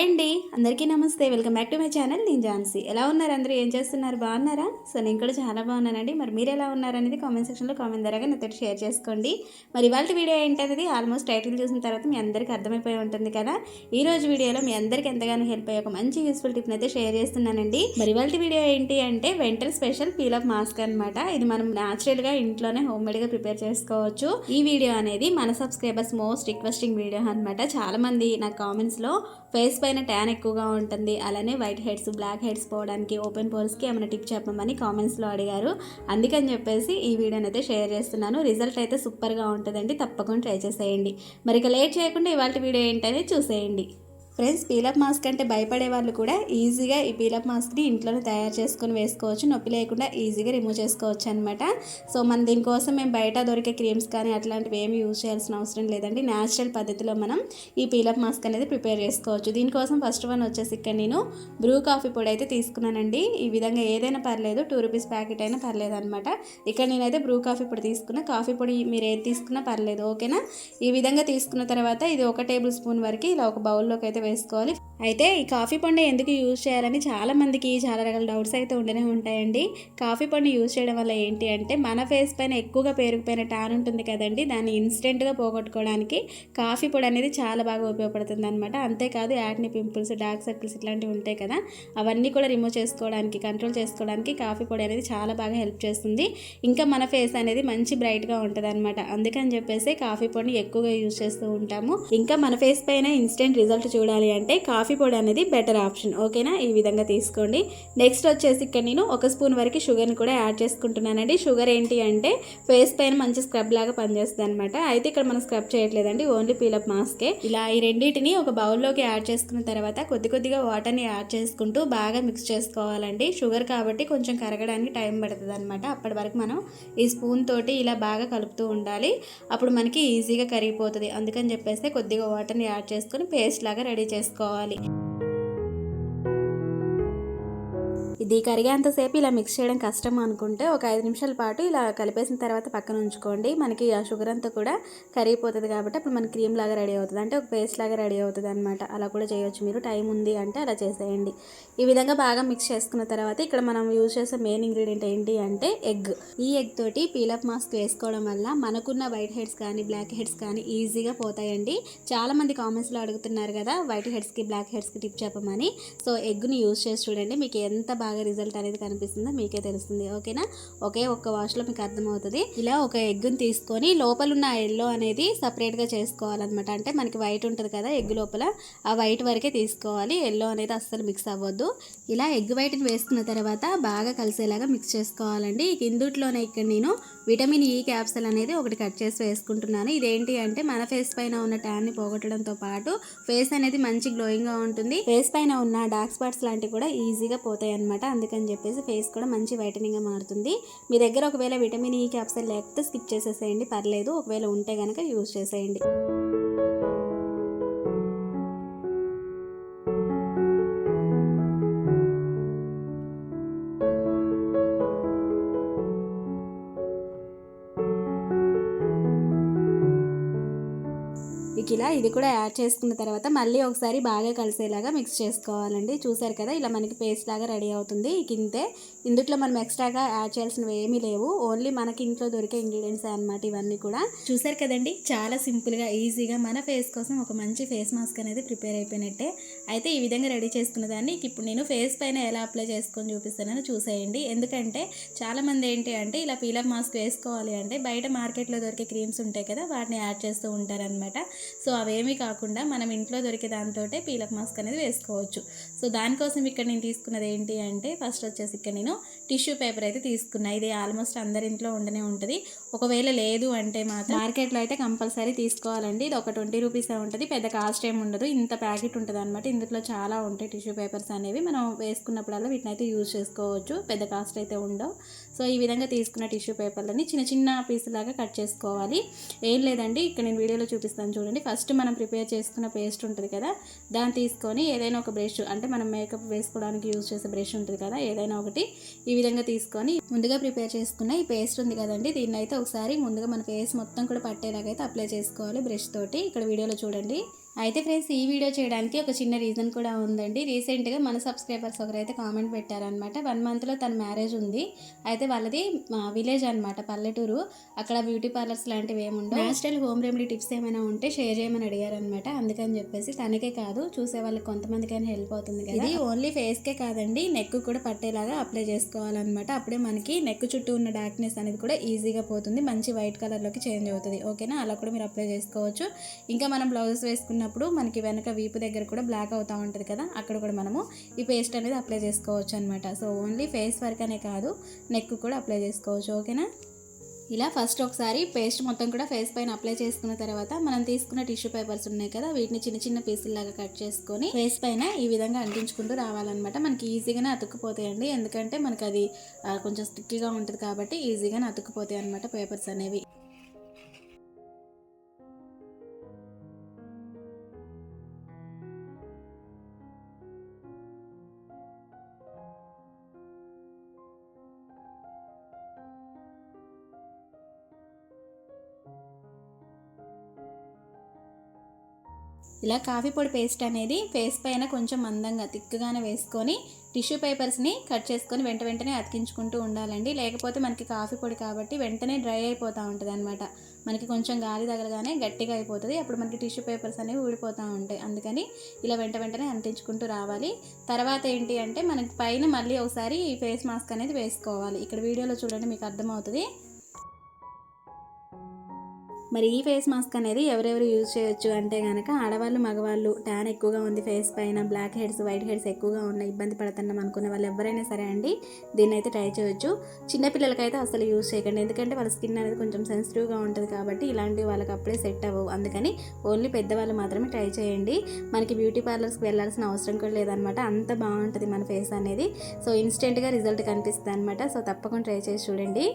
Hi అండి. అందరికీ నమస్తే. Welcome back to my channel. నేను ఝాన్సీ. ఎలా ఉన్నారు అందరూ? ఏం చేస్తున్నారు? బాగున్నారా? సో నేను కూడా చాలా బాగున్నానండి. మరి మీరు ఎలా ఉన్నారు అనేది కామెంట్ సెక్షన్లో కామెంట్ ద్వారా నాతో షేర్ చేసుకోండి. మరి ఇవాళ వీడియో ఏంటనేది ఆల్మోస్ట్ టైటిల్ చూసిన తర్వాత మీ అందరికీ అర్థమైపోయి ఉంటుంది కదా. ఈ రోజు వీడియోలో మీ అందరికీ ఎంతగానో హెల్ప్ అయ్యే ఒక మంచి యూస్ఫుల్ టిప్ అయితే షేర్ చేస్తున్నానండి. మరి ఇవాళ వీడియో ఏంటి అంటే winter special peel off mask అనమాట ఇది మనం న్యాచురల్గా ఇంట్లోనే హోమ్గా ప్రిపేర్ చేసుకోవచ్చు. ఈ వీడియో అనేది మన సబ్స్క్రైబర్స్ మోస్ట్ రిక్వెస్టింగ్ వీడియో అనమాట చాలా మంది నా కామెంట్స్లో ఫేస్ పైన ట్యాన్ ఎక్కువ ఎక్కువగా ఉంటుంది. అలానే వైట్ హెడ్స్ బ్లాక్ హెడ్స్ పోవడానికి ఓపెన్ పోల్స్కి ఏమైనా టిప్ చెప్పమని కామెంట్స్లో అడిగారు. అందుకని చెప్పేసి ఈ వీడియోని అయితే షేర్ చేస్తున్నాను. రిజల్ట్ అయితే సూపర్గా ఉంటుందండి. తప్పకుండా ట్రై చేసేయండి. మరి ఇక లేట్ చేయకుండా ఇవాళ వీడియో ఏంటనేది చూసేయండి. ఫ్రెండ్స్ పీలప్ మాస్క్ అంటే భయపడే వాళ్ళు కూడా ఈజీగా ఈ పీలప్ మాస్క్ని ఇంట్లోనే తయారు చేసుకొని వేసుకోవచ్చు. నొప్పి లేకుండా ఈజీగా రిమూవ్ చేసుకోవచ్చు అనమాట సో మన దీనికోసం మేము బయట దొరికే క్రీమ్స్ కానీ అట్లాంటివి ఏమి యూజ్ చేయాల్సిన అవసరం లేదండి. న్యాచురల్ పద్ధతిలో మనం ఈ పీలప్ మాస్క్ అనేది ప్రిపేర్ చేసుకోవచ్చు. దీనికోసం ఫస్ట్ వన్ వచ్చేసి ఇక్కడ నేను బ్రూ కాఫీ పొడి అయితే తీసుకున్నానండి. ఈ విధంగా ఏదైనా పర్లేదు టూ రూపీస్ ప్యాకెట్ అయినా పర్లేదు అనమాట ఇక్కడ నేనైతే బ్రూ కాఫీ పొడి తీసుకున్నా. కాఫీ పొడి మీరు ఏది తీసుకున్నా పర్లేదు ఓకేనా? ఈ విధంగా తీసుకున్న తర్వాత ఇది ఒక టేబుల్ స్పూన్ వరకు ఇలా ఒక బౌల్లోకి అయితే వేసుకోవాలి. అయితే ఈ కాఫీ పండు ఎందుకు యూజ్ చేయాలని చాలా మందికి చాలా రకాల డౌట్స్ అయితే ఉండనే ఉంటాయండి. కాఫీ పండు యూజ్ చేయడం వల్ల ఏంటి అంటే మన ఫేస్ పైన ఎక్కువగా పేరుకుపోయిన టాన్ ఉంటుంది కదండి. దాన్ని ఇన్స్టెంట్గా పోగొట్టుకోవడానికి కాఫీ పొడి అనేది చాలా బాగా ఉపయోగపడుతుంది అనమాట అంతేకాదు యాక్ని పింపుల్స్ డార్క్ సర్కిల్స్ ఇట్లాంటివి ఉంటాయి కదా అవన్నీ కూడా రిమూవ్ చేసుకోవడానికి కంట్రోల్ చేసుకోవడానికి కాఫీ పొడి అనేది చాలా బాగా హెల్ప్ చేస్తుంది. ఇంకా మన ఫేస్ అనేది మంచి బ్రైట్గా ఉంటుంది అనమాట అందుకని చెప్పేసి కాఫీ పొడిని ఎక్కువగా యూజ్ చేస్తూ ఉంటాము. ఇంకా మన ఫేస్ పైన ఇన్స్టెంట్ రిజల్ట్ చూడాలి అంటే కాఫీ పొడి అనేది బెటర్ ఆప్షన్ ఓకేనా ఈ విధంగా తీసుకోండి. నెక్స్ట్ వచ్చేసి ఇక్కడ నేను ఒక స్పూన్ వరకు షుగర్ని కూడా యాడ్ చేసుకుంటున్నానండి. షుగర్ ఏంటి అంటే ఫేస్ పైన మంచి స్క్రబ్ లాగా పనిచేస్తుంది అనమాట అయితే ఇక్కడ మనం స్క్రబ్ చేయట్లేదండి. ఓన్లీ పీలప్ మాస్కే ఇలా ఈ రెండింటిని ఒక బౌల్లోకి యాడ్ చేసుకున్న తర్వాత కొద్ది కొద్దిగా వాటర్ని యాడ్ చేసుకుంటూ బాగా మిక్స్ చేసుకోవాలండి. షుగర్ కాబట్టి కొంచెం కరగడానికి టైం పడుతుంది అనమాట అప్పటి వరకు మనం ఈ స్పూన్ తోటి ఇలా బాగా కలుపుతూ ఉండాలి. అప్పుడు మనకి ఈజీగా కరిగిపోతుంది. అందుకని చెప్పేసి కొద్దిగా వాటర్ని యాడ్ చేసుకొని పేస్ట్ లాగా రెడీ చేసుకోవాలి. ఇది కరిగేంతసేపు ఇలా మిక్స్ చేయడం కష్టం అనుకుంటే ఒక ఐదు నిమిషాల పాటు ఇలా కలిపేసిన తర్వాత పక్కన ఉంచుకోండి. మనకి ఆ షుగర్ అంతా కూడా కరిగిపోతుంది కాబట్టి అప్పుడు మన క్రీమ్ లాగా రెడీ అవుతుంది. అంటే ఒక పేస్ట్ లాగా రెడీ అవుతుంది అనమాట అలా కూడా చేయొచ్చు. మీరు టైం ఉంది అంటే అలా చేసేయండి. ఈ విధంగా బాగా మిక్స్ చేసుకున్న తర్వాత ఇక్కడ మనం యూజ్ చేసే మెయిన్ ఇంగ్రీడియంట్ ఏంటి అంటే ఎగ్. ఈ ఎగ్ తోటి పీలప్ మాస్క్ వేసుకోవడం వల్ల మనకున్న వైట్ హెడ్స్ కానీ బ్లాక్ హెడ్స్ కానీ ఈజీగా పోతాయండి. చాలా మంది కామెంట్స్లో అడుగుతున్నారు కదా వైట్ హెడ్స్కి బ్లాక్ హెడ్స్కి టిప్ చెప్పమని. సో ఎగ్ని యూజ్ చేసి చూడండి. మీకు ఎంత బాగా రిజల్ట్ అనేది కనిపిస్తుందో? మీకే తెలుస్తుంది. ఓకేనా? ఒకే ఒక్క వాష్లో మీకు అర్థమవుతుంది. ఇలా ఒక ఎగ్గుని తీసుకొని లోపల ఉన్న ఎల్లో అనేది సపరేట్గా చేసుకోవాలన్నమాట. అంటే మనకి వైట్ ఉంటుంది కదా ఎగ్ లోపల. ఆ వైట్ వరకే తీసుకోవాలి. ఎల్లో అనేది అస్సలు మిక్స్ అవ్వద్దు. ఇలా ఎగ్ వైట్ని వేసుకున్న తర్వాత బాగా కలిసేలాగా మిక్స్ చేసుకోవాలండి. ఇందుట్లోనే ఇక్కడ నేను విటమిన్ ఈ క్యాప్సల్ అనేది ఒకటి కట్ చేసి వేసుకుంటున్నాను. ఇదేంటి అంటే మన ఫేస్ పైన ఉన్న ట్యాన్ని పోగొట్టడంతో పాటు ఫేస్ అనేది మంచి గ్లోయింగ్గా ఉంటుంది. ఫేస్ పైన ఉన్న డార్క్ స్పాట్స్ లాంటివి కూడా ఈజీగా పోతాయి అనమాట అందుకని చెప్పేసి ఫేస్ కూడా మంచి వైటనింగ్గా మారుతుంది. మీ దగ్గర ఒకవేళ విటమిన్ ఈ క్యాప్సల్ లేకపోతే స్కిప్ చేసేసేయండి. పర్లేదు. ఒకవేళ ఉంటే కనుక యూజ్ చేసేయండి. ఇలా ఇది కూడా యాడ్ చేసుకున్న తర్వాత మళ్ళీ ఒకసారి బాగా కలిసేలాగా మిక్స్ చేసుకోవాలండి. చూసారు కదా ఇలా మనకి పేస్ట్ లాగా రెడీ అవుతుంది. ఇంతే ఇందుట్లో మనం ఎక్స్ట్రాగా యాడ్ చేయాల్సినవి ఏమీ లేవు. ఓన్లీ మనకి ఇంట్లో దొరికే ఇంగ్రీడియంట్స్ అనమాట ఇవన్నీ కూడా. చూసారు కదండి చాలా సింపుల్గా ఈజీగా మన ఫేస్ కోసం ఒక మంచి ఫేస్ మాస్క్ అనేది ప్రిపేర్ అయిపోయినట్టే. అయితే ఈ విధంగా రెడీ చేసుకున్న దాన్ని ఇప్పుడు నేను ఫేస్ పైన ఎలా అప్లై చేసుకొని చూపిస్తానని చూసేయండి. ఎందుకంటే చాలామంది ఏంటి అంటే ఇలా పీలప్ మాస్క్ వేసుకోవాలి అంటే బయట మార్కెట్లో దొరికే క్రీమ్స్ ఉంటాయి కదా వాటిని యాడ్ చేస్తూ ఉంటారనమాట సో అవేమీ కాకుండా మనం ఇంట్లో దొరికే దాంతో పీలక్ మాస్క్ అనేది వేసుకోవచ్చు. సో దానికోసం ఇక్కడ నేను తీసుకున్నది ఏంటి అంటే ఫస్ట్ వచ్చేసి ఇక్కడ నేను టిష్యూ పేపర్ అయితే తీసుకున్నా. ఇది ఆల్మోస్ట్ అందరి ఇంట్లో ఉండనే ఉంటుంది. ఒకవేళ లేదు అంటే మాత్రం మార్కెట్లో అయితే కంపల్సరీ తీసుకోవాలండి. ఇది ఒక ట్వంటీ రూపీస్ ఉంటుంది. పెద్ద కాస్ట్ ఏమి ఉండదు. ఇంత ప్యాకెట్ ఉంటుంది అనమాట ఇందులో చాలా ఉంటాయి టిష్యూ పేపర్స్ అనేవి. మనం వేసుకున్నప్పుడల్లా వీటిని అయితే యూజ్ చేసుకోవచ్చు. పెద్ద కాస్ట్ అయితే ఉండవు. సో ఈ విధంగా తీసుకున్న టిష్యూ పేపర్లని చిన్న చిన్న పీసులాగా కట్ చేసుకోవాలి. ఏం లేదండి ఇక్కడ నేను వీడియోలో చూపిస్తాను చూడండి. ఫస్ట్ మనం ప్రిపేర్ చేసుకున్న పేస్ట్ ఉంటుంది కదా దాన్ని తీసుకొని ఏదైనా ఒక బ్రష్ అంటే మనం మేకప్ వేసుకోవడానికి యూజ్ చేసే బ్రష్ ఉంటుంది కదా ఏదైనా ఒకటి ఈ విధంగా తీసుకొని ముందుగా ప్రిపేర్ చేసుకున్న ఈ పేస్ట్ ఉంది కదండి దీన్ని అయితే ఒకసారి ముందుగా మన ఫేస్ మొత్తం కూడా పట్టేలాగా అయితే అప్లై చేసుకోవాలి బ్రష్ తోటి. ఇక్కడ వీడియోలో చూడండి. అయితే ఫ్రెండ్స్ ఈ వీడియో చేయడానికి ఒక చిన్న రీజన్ కూడా ఉందండి. రీసెంట్గా మన సబ్స్క్రైబర్స్ ఒకరైతే కామెంట్ పెట్టారనమాట వన్ మంత్లో తన మ్యారేజ్ ఉంది. అయితే వాళ్ళది విలేజ్ అనమాట పల్లెటూరు. అక్కడ బ్యూటీ పార్లర్స్ లాంటివి ఏముండవు నేచురల్ హోమ్ రెమెడీ టిప్స్ ఏమైనా ఉంటే షేర్ చేయమని అడిగారనమాట అందుకని చెప్పేసి తనకే కాదు చూసే వాళ్ళకి కొంతమందికైనా హెల్ప్ అవుతుంది కదా. ఇది ఓన్లీ ఫేస్కే కాదండి నెక్ కూడా పట్టేలాగా అప్లై చేసుకోవాలన్నమాట. అప్పుడే మనకి నెక్ చుట్టూ ఉన్న డార్క్నెస్ అనేది కూడా ఈజీగా పోతుంది. మంచి వైట్ కలర్లోకి చేంజ్ అవుతుంది. ఓకేనా? అలా కూడా మీరు అప్లై చేసుకోవచ్చు. ఇంకా మనం బ్లౌజెస్ తిన్నప్పుడు మనకి వెనక వీపు దగ్గర కూడా బ్లాక్ అవుతూ ఉంటుంది కదా అక్కడ కూడా మనము ఈ పేస్ట్ అనేది అప్లై చేసుకోవచ్చు అనమాట సో ఓన్లీ ఫేస్ వర్క్ అనే కాదు నెక్ కూడా అప్లై చేసుకోవచ్చు ఓకేనా ఇలా ఫస్ట్ ఒకసారి పేస్ట్ మొత్తం కూడా ఫేస్ పైన అప్లై చేసుకున్న తర్వాత మనం తీసుకున్న టిష్యూ పేపర్స్ ఉన్నాయి కదా వీటిని చిన్న చిన్న పీసుల్లాగా కట్ చేసుకొని ఫేస్ పైన ఈ విధంగా అంటించుకుంటూ రావాలన్నమాట. మనకి ఈజీగానే అతుక్కుపోతాయండి ఎందుకంటే మనకి అది కొంచెం స్టిక్గా ఉంటుంది కాబట్టి ఈజీగానే అతుక్కుపోతాయి అనమాట పేపర్స్ అనేవి. ఇలా కాఫీ పొడి పేస్ట్ అనేది ఫేస్ పైన కొంచెం మందంగా తిక్కుగానే వేసుకొని టిష్యూ పేపర్స్ని కట్ చేసుకొని వెంట వెంటనే అతికించుకుంటూ ఉండాలండి. లేకపోతే మనకి కాఫీ పొడి కాబట్టి వెంటనే డ్రై అయిపోతూ ఉంటుంది అనమాట మనకి కొంచెం గాలి తగలగానే గట్టిగా అయిపోతుంది. అప్పుడు మనకి టిష్యూ పేపర్స్ అనేవి ఊడిపోతూ ఉంటాయి. అందుకని ఇలా వెంట వెంటనే అంటించుకుంటూ రావాలి. తర్వాత ఏంటి అంటే మనకి పైన మళ్ళీ ఒకసారి ఫేస్ మాస్క్ అనేది వేసుకోవాలి. ఇక్కడ వీడియోలో చూడండి మీకు అర్థమవుతుంది. మరి ఈ ఫేస్ మాస్క్ అనేది ఎవరెవరు యూజ్ చేయొచ్చు అంటే కనుక ఆడవాళ్ళు మగవాళ్ళు ట్యాన్ ఎక్కువగా ఉంది ఫేస్ పైన బ్లాక్ హెడ్స్ వైట్ హెడ్స్ ఎక్కువగా ఉన్న ఇబ్బంది పడుతున్నాం అనుకునే వాళ్ళు ఎవరైనా సరే అండి దీన్ని అయితే ట్రై చేయొచ్చు చిన్నపిల్లలకైతే అసలు యూజ్ చేయకండి. ఎందుకంటే వాళ్ళ స్కిన్ అనేది కొంచెం సెన్సిటివ్గా ఉంటుంది కాబట్టి ఇలాంటివి వాళ్ళకి అప్పుడే సెట్ అవ్వవు. అందుకని ఓన్లీ పెద్దవాళ్ళు మాత్రమే ట్రై చేయండి. మనకి బ్యూటీ పార్లర్స్కి వెళ్ళాల్సిన అవసరం కూడా లేదనమాట. అంత బాగుంటుంది మన ఫేస్ అనేది. సో ఇన్స్టెంట్గా రిజల్ట్ కనిపిస్తుంది అనమాట సో తప్పకుండా ట్రై చేసి చూడండి.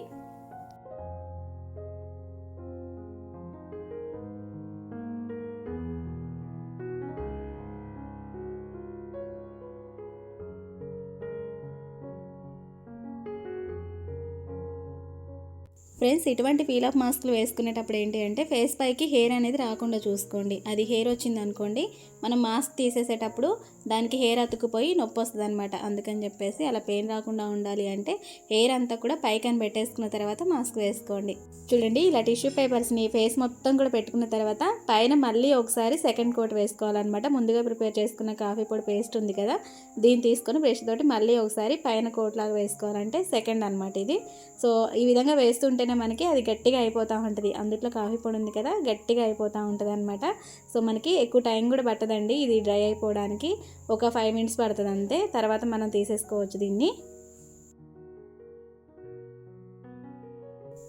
ఫ్రెండ్స్ ఇటువంటి పీల్ మాస్క్లు వేసుకునేటప్పుడు ఏంటి అంటే ఫేస్ పైకి హెయిర్ అనేది రాకుండా చూసుకోండి. అది హెయిర్ వచ్చింది అనుకోండి మనం మాస్క్ తీసేసేటప్పుడు దానికి హెయిర్ అతుకుపోయి నొప్పి వస్తుంది అనమాట అందుకని చెప్పేసి అలా పెయిన్ రాకుండా ఉండాలి అంటే హెయిర్ అంతా కూడా పైకని పెట్టేసుకున్న తర్వాత మాస్క్ వేసుకోండి. చూడండి ఇలా టిష్యూ పేపర్స్ని ఫేస్ మొత్తం కూడా పెట్టుకున్న తర్వాత పైన మళ్ళీ ఒకసారి సెకండ్ కోట్ వేసుకోవాలన్నమాట. ముందుగా ప్రిపేర్ చేసుకున్న కాఫీ పొడి పేస్ట్ ఉంది కదా దీన్ని తీసుకొని బ్రష్ తోటి మళ్ళీ ఒకసారి పైన కోట్ లాగా వేసుకోవాలంటే సెకండ్ అనమాట ఇది. సో ఈ విధంగా వేస్తుంటేనే మనకి అది గట్టిగా అయిపోతూ ఉంటుంది. అందుట్లో కాఫీ పొడి ఉంది కదా గట్టిగా అయిపోతూ ఉంటుంది అనమాట సో మనకి ఎక్కువ టైం కూడా పట్టదండి ఇది డ్రై అయిపోవడానికి. ఒక ఫైవ్ మినిట్స్ పడుతుంది అంతే. తర్వాత మనం తీసేసుకోవచ్చు దీన్ని.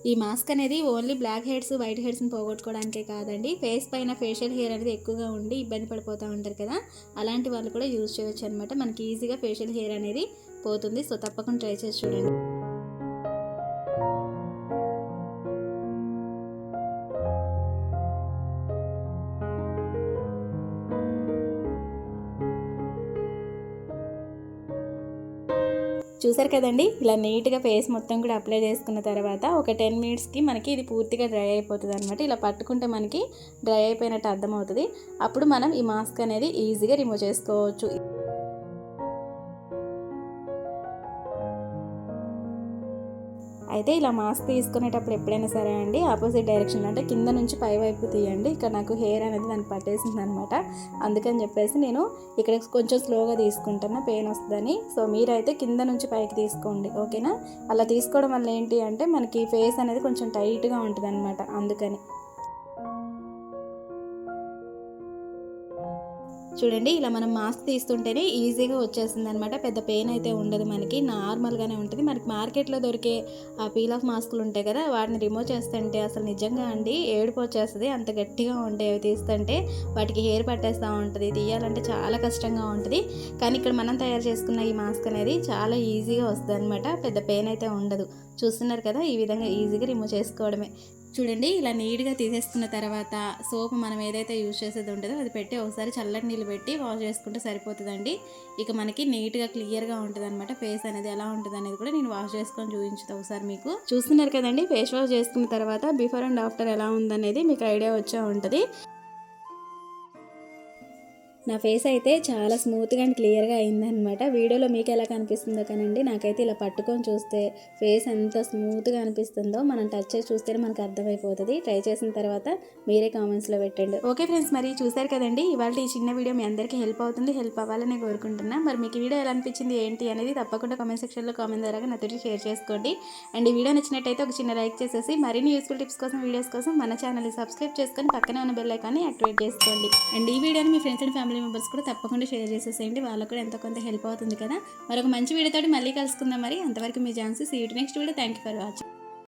ఈ మాస్క్ అనేది ఓన్లీ బ్లాక్ హెడ్స్ వైట్ హెడ్స్ని పోగొట్టుకోవడానికే కాదండి. ఫేస్ పైన ఫేషియల్ హెయిర్ అనేది ఎక్కువగా ఉండి ఇబ్బంది పడిపోతూ ఉంటారు కదా అలాంటి వాళ్ళు కూడా యూజ్ చేయొచ్చు అనమాట మనకి ఈజీగా ఫేషియల్ హెయిర్ అనేది పోతుంది. సో తప్పకుండా ట్రై చేసి చూడండి. చూసారు కదండి? ఇలా నీట్గా ఫేస్ మొత్తం కూడా అప్లై చేసుకున్న తర్వాత ఒక టెన్ మినిట్స్కి మనకి ఇది పూర్తిగా డ్రై అయిపోతుంది అనమాట ఇలా పట్టుకుంటే మనకి డ్రై అయిపోయినట్టు అర్థమవుతుంది. అప్పుడు మనం ఈ మాస్క్ అనేది ఈజీగా రిమూవ్ చేసుకోవచ్చు. అయితే ఇలా మాస్క్ తీసుకునేటప్పుడు ఎప్పుడైనా సరే అండి ఆపోజిట్ డైరెక్షన్ అంటే కింద నుంచి పై వైపు తీయండి. ఇక్కడ నాకు హెయిర్ అనేది దాన్ని పట్టేసింది అనమాట అందుకని చెప్పేసి నేను ఇక్కడ కొంచెం స్లోగా తీసుకుంటున్నా. పెయిన్ వస్తుందని. సో మీరైతే కింద నుంచి పైకి తీసుకోండి. ఓకేనా అలా తీసుకోవడం వల్ల ఏంటి అంటే మనకి ఫేస్ అనేది కొంచెం టైట్గా ఉంటుంది అనమాట అందుకని. చూడండి ఇలా మనం మాస్క్ తీస్తుంటేనే ఈజీగా వచ్చేస్తుంది అనమాట పెద్ద పెయిన్ అయితే ఉండదు మనకి. నార్మల్గానే ఉంటుంది. మనకి మార్కెట్లో దొరికే ఆ పీల్ ఆఫ్ మాస్కులు ఉంటాయి కదా వాటిని రిమూవ్ చేస్తుంటే అసలు నిజంగా అండి ఏడుపు వచ్చేస్తుంది. అంత గట్టిగా ఉంటాయి అవి తీస్తుంటే వాటికి హెయిర్ పట్టేస్తూ ఉంటుంది. తీయాలంటే చాలా కష్టంగా ఉంటుంది. కానీ ఇక్కడ మనం తయారు చేసుకున్న ఈ మాస్క్ అనేది చాలా ఈజీగా వస్తుంది అనమాట పెద్ద పెయిన్ అయితే ఉండదు. చూస్తున్నారు కదా ఈ విధంగా ఈజీగా రిమూవ్ చేసుకోవడమే. చూడండి ఇలా నీట్గా తీసేసుకున్న తర్వాత సోప్ మనం ఏదైతే యూజ్ చేసేది ఉంటుందో అది పెట్టి ఒకసారి చల్లటి నీళ్ళు పెట్టి వాష్ చేసుకుంటే సరిపోతుందండి. ఇక మనకి నీట్గా క్లియర్గా ఉంటుంది అనమాట ఫేస్ అనేది ఎలా ఉంటుంది అనేది కూడా నేను వాష్ చేసుకొని చూపించుతా ఒకసారి మీకు. చూస్తున్నారు కదండి ఫేస్ వాష్ చేసుకున్న తర్వాత బిఫోర్ అండ్ ఆఫ్టర్ ఎలా ఉందనేది మీకు ఐడియా వచ్చే ఉంటుంది. నా ఫేస్ అయితే చాలా స్మూత్గా అండ్ క్లియర్గా అయిందనమాట వీడియోలో మీకు ఎలా కనిపిస్తుందో కానండి నాకైతే ఇలా పట్టుకొని చూస్తే ఫేస్ ఎంత స్మూత్గా అనిపిస్తుందో మనం టచ్ చేసి చూస్తేనే మనకు అర్థమైపోతుంది. ట్రై చేసిన తర్వాత మీరే కామెంట్స్లో పెట్టండి. ఓకే ఫ్రెండ్స్ మరి చూసారు కదండి ఇవాళ ఈ చిన్న వీడియో మీ అందరికీ హెల్ప్ అవుతుంది హెల్ప్ అవ్వాలని కోరుకుంటున్నా. మరి మీకు వీడియో ఎలా అనిపించింది ఏంటి అనేది తప్పకుండా కామెంట్ సెక్షన్లో కామెంట్ ద్వారా నాతో షేర్ చేసుకోండి. అండ్ ఈ వీడియో నచ్చినట్టయితే ఒక చిన్న లైక్ చేసేసి మరిన్ని యూస్ఫుల్ టిప్స్ కోసం వీడియోస్ కోసం మన ఛానల్ని సబ్స్క్రైబ్ చేసుకొని పక్కనే ఉన్న బెల్ ఐకాన్ని యాక్టివేట్ చేసుకోండి. అండ్ ఈ వీడియోని మీ friends and family family members కూడా తప్పకుండా షేర్ చేసేసేయండి. వాళ్ళకు కూడా ఎంతో కొంత హెల్ప్ అవుతుంది కదా. మరొక మంచి వీడియోతో మళ్ళీ కలుసుకుందాం మరి. అంతవరకు మీ ఛాన్సెస్ ఈ next video thank you for watching